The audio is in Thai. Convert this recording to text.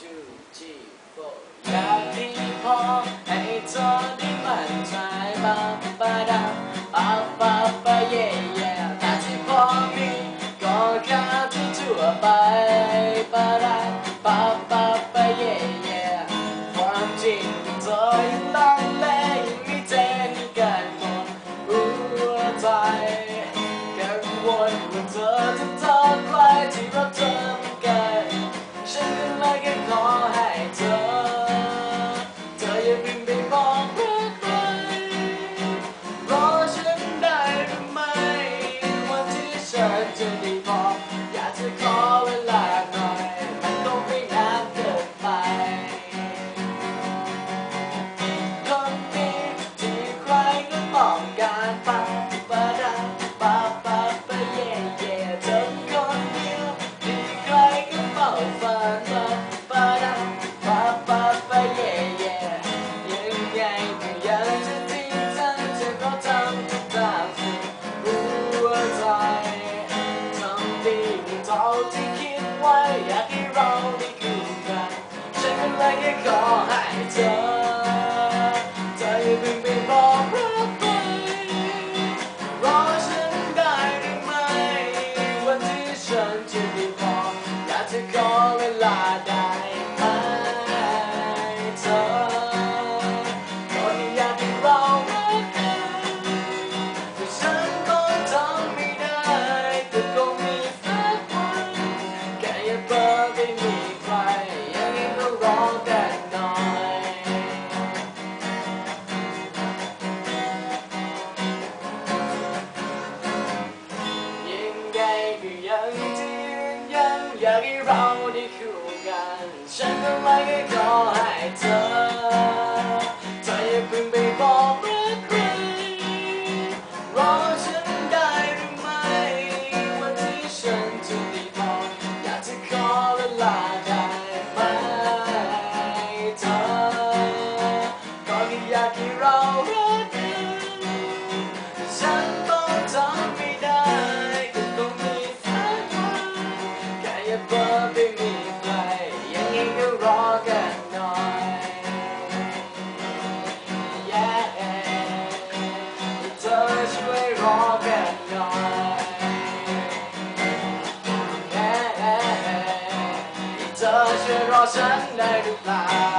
two, three, four. อยากมีพอให้เธอ turn to be more. Got to call it life. อยากให้เราได้คู่กัน ฉันกำลังจะขอให้เธอเธออย่าเพิ่งไปบอกรักใครรอฉันได้หรือไม่ วันที่ฉันจะได้พออยากจะขอและลาได้ไหมเธอก็แค่อยากให้เรา ธอช่วยรอฉันได้หรือเปล่า